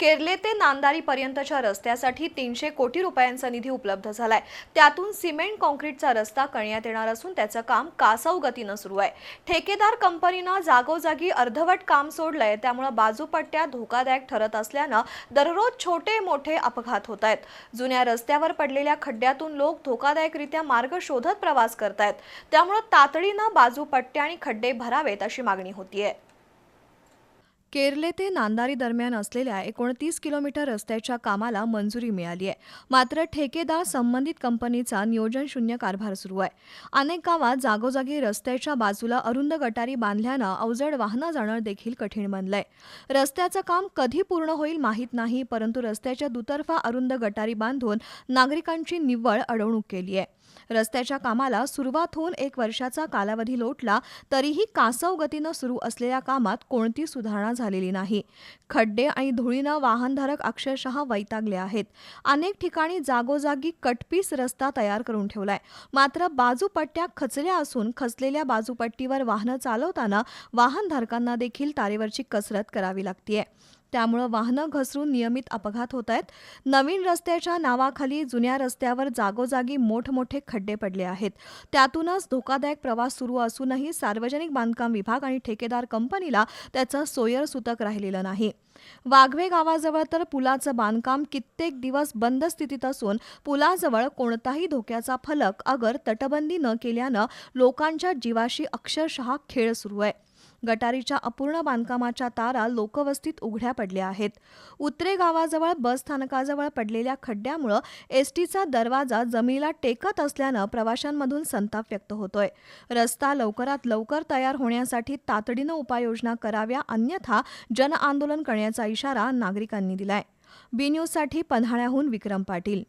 केरले ते नांदारी पर्यंतच्या रस्त्यासाठी तीनशे कोटी रुपयांचा निधी उपलब्ध झालाय. त्यातून सिमेंट कॉन्क्रीटचा रस्ता करण्यात येणार असून त्याचं काम कासव गतीनं सुरू आहे. ठेकेदार कंपनीनं जागोजागी अर्धवट काम सोडलंय. त्यामुळे बाजूपट्ट्या धोकादायक ठरत असल्यानं दररोज छोटे मोठे अपघात होत आहेत. जुन्या रस्त्यावर पडलेल्या खड्ड्यातून लोक धोकादायकरित्या मार्ग शोधत प्रवास करतायत. त्यामुळे तातडीनं बाजूपट्ट्या आणि खड्डे भरावेत अशी मागणी होतीये. केरले ते नांदारी दरम्यान असलेल्या एकोणतीस किलोमीटर रस्त्याच्या कामाला मंजुरी मिळाली आहे. मात्र ठेकेदार संबंधित कंपनीचा नियोजन शून्य कारभार सुरू आहे. अनेक गावात जागोजागी रस्त्याच्या बाजूला अरुंद गटारी बांधल्यानं अवजड वाहनं जाणं देखील कठीण बनलंय. रस्त्याचं काम कधी पूर्ण होईल माहीत नाही परंतु रस्त्याच्या दुतर्फा अरुंद गटारी बांधून नागरिकांची निव्वळ अडवणूक केली आहे. रस्त्याच्या कामाला सुरुवात होऊन एक वर्षाचा कालावधी लोटला तरीही कासव गतीनं सुरू असलेल्या कामात कोणती सुधारणा झालेली नाही. खड्डे आणि धुळीनं वाहनधारक अक्षरशः वैतागले आहेत. अनेक ठिकाणी जागोजागी कटपीस रस्ता तयार करून ठेवलाय. मात्र बाजूपट्ट्या खचल्या असून खचलेल्या बाजूपट्टीवर वाहनं चालवताना वाहनधारकांना देखील तारेवरची कसरत करावी लागतीये. त्यामुळं वाहनं घसरून नियमित अपघात होत आहेत. नवीन रस्त्याच्या नावाखाली जुन्या रस्त्यावर जागोजागी मोठमोठे खड्डे पडले आहेत. त्यातूनच धोकादायक प्रवास सुरू असूनही सार्वजनिक बांधकाम विभाग आणि ठेकेदार कंपनीला त्याचं सोयर सुतक राहिलेलं नाही. वाघवे गावाजवळ तर पुलाचं बांधकाम कित्येक दिवस बंद स्थितीत असून पुलाजवळ कोणताही धोक्याचा फलक अगर तटबंदी न केल्यानं लोकांच्या जीवाशी अक्षरशः खेळ सुरू आहे. गटारीच्या अपूर्ण बांधकामाच्या तारा लोकवस्तीत उघड्या पडल्या आहेत. उतरे गावाजवळ बस स्थानकाजवळ पडलेल्या खड्ड्यामुळं एसटीचा दरवाजा जमिनीला टेकत असल्यानं प्रवाशांमधून संताप व्यक्त होतोय. रस्ता लवकरात लवकर तयार होण्यासाठी तातडीनं उपाययोजना कराव्या अन्यथा जनआंदोलन करण्याचा इशारा नागरिकांनी दिलाय. बी न्यूजसाठी पन्हाळ्याहून विक्रम पाटील.